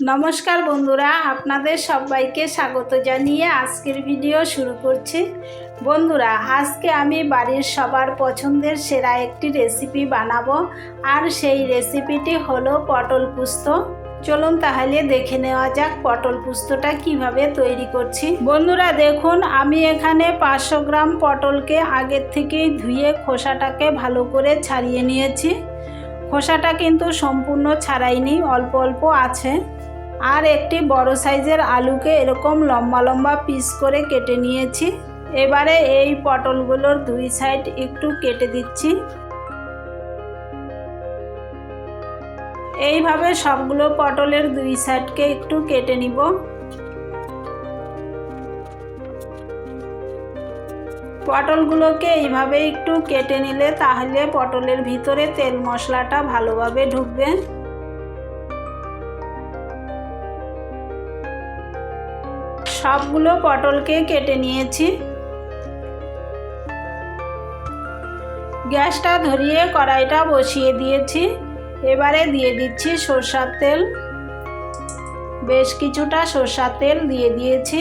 নমস্কার বন্ধুরা, আপনাদের সবাইকে স্বাগত জানিয়ে আজকের ভিডিও শুরু করছি। বন্ধুরা, আজকে আমি বাড়ির সবার পছন্দের সেরা একটি রেসিপি বানাবো, আর সেই রেসিপিটি হলো পটল পুস্ত। চলুন তাহলে দেখে নেওয়া যাক পটল পুস্তটা কীভাবে তৈরি করছি। বন্ধুরা, দেখুন, আমি এখানে পাঁচশো গ্রাম পটলকে আগের থেকেই ধুয়ে খোসাটাকে ভালো করে ছাড়িয়ে নিয়েছি। খোসাটা কিন্তু সম্পূর্ণ ছাড়াইনি, অল্প অল্প আছে। আর একটি বড় সাইজের আলুকে এরকম লম্বা লম্বা পিস করে কেটে নিয়েছি। এবারে এই পটলগুলোর দুই সাইড একটু কেটে দিচ্ছি। এইভাবে সবগুলো পটলের দুই সাইডকে একটু কেটে নিব। পটলগুলোকে এইভাবে একটু কেটে নিলে তাহলে পটলের ভিতরে তেল মশলাটা ভালোভাবে ঢুকবে। সবগুলো পটলকে কেটে নিয়েছি। গ্যাসটা ধরিয়ে কড়াইটা বসিয়ে দিয়েছি। এবারে দিয়ে দিচ্ছি সর্ষার তেল। বেশ কিছুটা সর্ষার তেল দিয়ে দিয়েছি।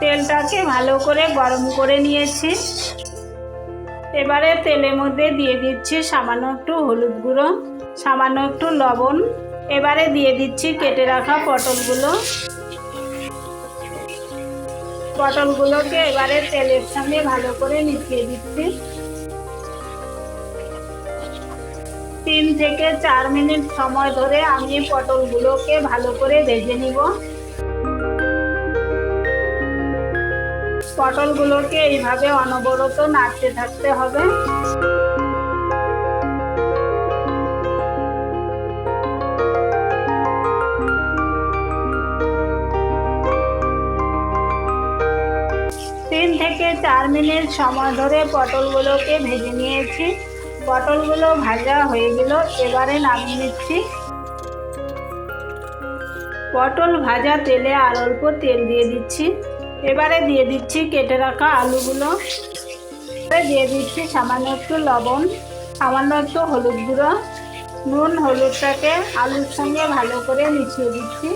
তেলটাকে ভালো করে গরম করে নিয়েছি। এবারে তেলের মধ্যে দিয়ে দিচ্ছি সামান্য একটু হলুদ গুঁড়ো, সামান্য একটু লবণ। এবারে দিয়ে দিচ্ছি কেটে রাখা পটলগুলো। পটলগুলোকে এবারে তেলের সঙ্গে ভালো করে মিশিয়ে দিচ্ছি। তিন থেকে চার মিনিট সময় ধরে আমি পটলগুলোকে ভালো করে ভেজে নিব। পটলগুলোকে এইভাবে অনবরত নাড়তে থাকতে হবে। চার মিনিট সময় ধরে পটলগুলোকে ভেজে নিয়েছি। পটলগুলো ভাজা হয়ে গেল, এবারে নামিয়ে নিচ্ছি। পটল ভাজা তেলে আর অল্প তেল দিয়ে দিচ্ছি। এবারে দিয়ে দিচ্ছি কেটে রাখা আলুগুলো। দিয়ে দিচ্ছি সামান্য একটু লবণ, সামান্য একটু হলুদ গুঁড়ো। নুন, হলুদটাকে আলুর সঙ্গে ভালো করে মিশিয়ে দিচ্ছি।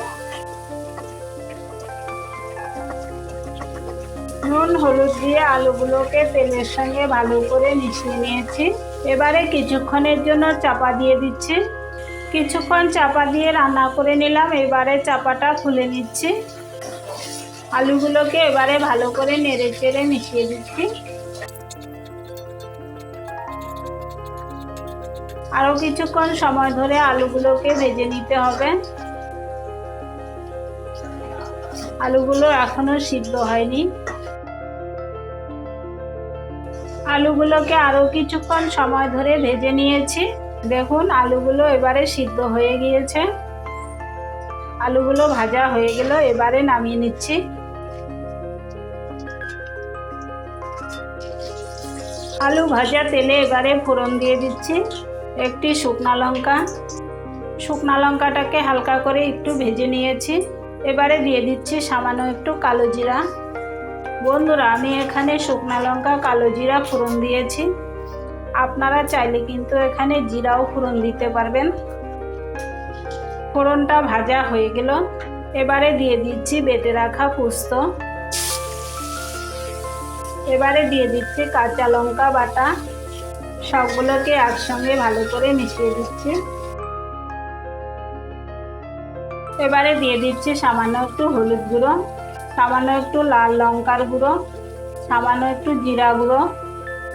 নুন হলুদ দিয়ে আলুগুলোকে তেলের সঙ্গে ভালো করে মিশিয়ে নিয়েছি। এবারে কিছুক্ষণের জন্য চাপা দিয়ে দিচ্ছি। কিছুক্ষণ চাপা দিয়ে রান্না করে নিলাম। এবারে চাপাটা খুলে নিচ্ছি। আলুগুলোকে এবারে ভালো করে নেড়ে চেড়ে মিশিয়ে দিচ্ছি। আরও কিছুক্ষণ সময় ধরে আলুগুলোকে ভেজে নিতে হবে। আলুগুলো এখনও সিদ্ধ হয়নি। আলুগুলোকে আরও কিছুক্ষণ সময় ধরে ভেজে নিয়েছি। দেখুন, আলুগুলো এবারে সিদ্ধ হয়ে গিয়েছে। আলুগুলো ভাজা হয়ে গেল, এবারে নামিয়ে নিচ্ছি। আলু ভাজা তেলে এবারে ফোড়ন দিয়ে দিচ্ছি, একটি শুকনা লঙ্কা। শুকনা লঙ্কাটাকে হালকা করে একটু ভেজে নিয়েছি। এবারে দিয়ে দিচ্ছি সামান্য একটু কালো জিরা। বন্ধুরা, আমি এখানে শুকনা লঙ্কা, কালো জিরা ফোড়ন দিয়েছি। আপনারা চাইলে কিন্তু এখানে জিরাও ফোড়ন দিতে পারবেন। ফোড়নটা ভাজা হয়ে গেল। এবারে দিয়ে দিচ্ছি বেটে রাখা পুস্ত। এবারে দিয়ে দিচ্ছি কাঁচা লঙ্কা বাটা। সবগুলোকে একসঙ্গে ভালো করে মিশিয়ে দিচ্ছি। এবারে দিয়ে দিচ্ছি সামান্য একটু হলুদ গুঁড়ো। সামান্য একটু লাল লঙ্কার গুঁড়ো, সামান্য একটু জিরা গুঁড়ো,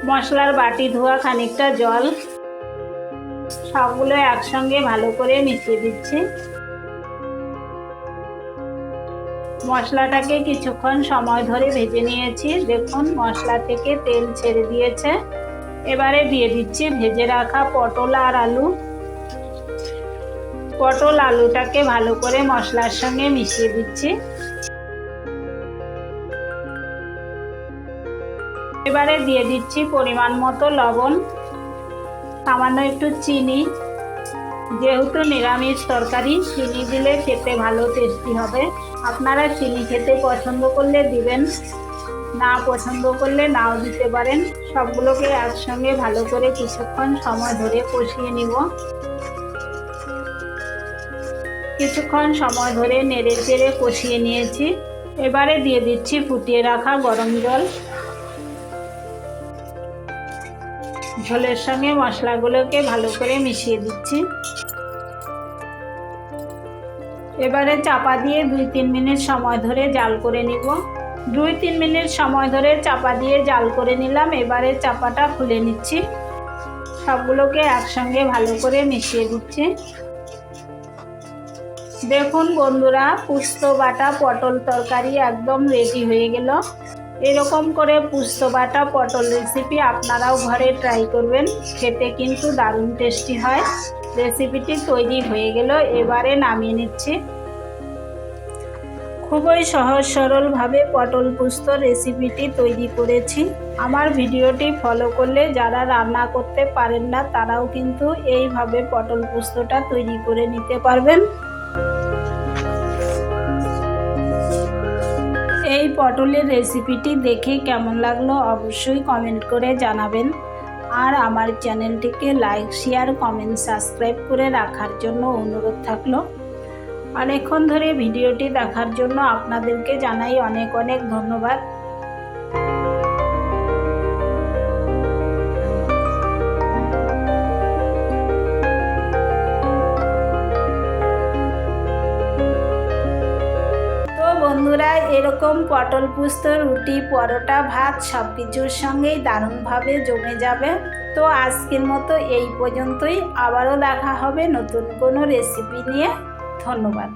মশলার বাটি ধোয়া খানিকটা জল। সবগুলো একসঙ্গে ভালো করে মিশিয়ে দিচ্ছি। মশলাটাকে কিছুক্ষণ সময় ধরে ভেজে নিয়েছি। দেখুন, মশলা থেকে তেল ছেড়ে দিয়েছে। এবারে দিয়ে দিচ্ছি ভেজে রাখা পটল আর আলু। পটল আলুটাকে ভালো করে মশলার সঙ্গে মিশিয়ে দিচ্ছি। এবারে দিয়ে দিচ্ছি পরিমাণ মতো লবণ, সামান্য একটু চিনি। যেহেতু নিরামিষ তরকারি, চিনি দিলে খেতে ভালো টেস্টি হবে। আপনারা চিনি খেতে পছন্দ করলে দিবেন, না পছন্দ করলে নাও দিতে পারেন। সবগুলোকে একসঙ্গে ভালো করে কিছুক্ষণ সময় ধরে কষিয়ে নিব। কিছুক্ষণ সময় ধরে নেড়ে চেড়ে কষিয়ে নিয়েছি। এবারে দিয়ে দিচ্ছি ফুটিয়ে রাখা গরম জল। ঝোলের সঙ্গে মশলাগুলোকে ভালো করে মিশিয়ে দিচ্ছি। এবারে চাপা দিয়ে দুই তিন মিনিট সময় ধরে জাল করে নিব। দুই তিন মিনিট সময় ধরে চাপা দিয়ে জাল করে নিলাম। এবারে চাপাটা খুলে নিচ্ছি। সবগুলোকে একসঙ্গে ভালো করে মিশিয়ে দিচ্ছি। দেখুন বন্ধুরা, পুস্ত বাটা পটল তরকারি একদম রেডি হয়ে গেল। এরকম করে পুস্ত বাটা, পটল রেসিপি আপনারাও ঘরে ট্রাই করবেন। খেতে কিন্তু দারুণ টেস্টি হয়। রেসিপিটি তৈরি হয়ে গেল, এবারে নামিয়ে নিচ্ছি। খুবই সহজ সরলভাবে পটল পুস্ত রেসিপিটি তৈরি করেছি। আমার ভিডিওটি ফলো করলে যারা রান্না করতে পারেন না, তারাও কিন্তু এইভাবে পটল পুস্তটা তৈরি করে নিতে পারবেন। এই পটলের রেসিপিটি দেখে কেমন লাগল অবশ্যই কমেন্ট করে জানাবেন। আর আমার চ্যানেলটিকে লাইক শেয়ার কমেন্ট সাবস্ক্রাইব করে রাখার জন্য অনুরোধ থাকল। অনেকক্ষণ ধরে ভিডিওটি দেখার জন্য আপনাদেরকে জানাই অনেক অনেক ধন্যবাদ। এরকম পটল পুস্ত রুটি, পরোটা, ভাত, সব কিছুর সঙ্গেই দারুণভাবে জমে যাবে। তো আজকের মতো এই পর্যন্তই। আবারও দেখা হবে নতুন কোনো রেসিপি নিয়ে। ধন্যবাদ।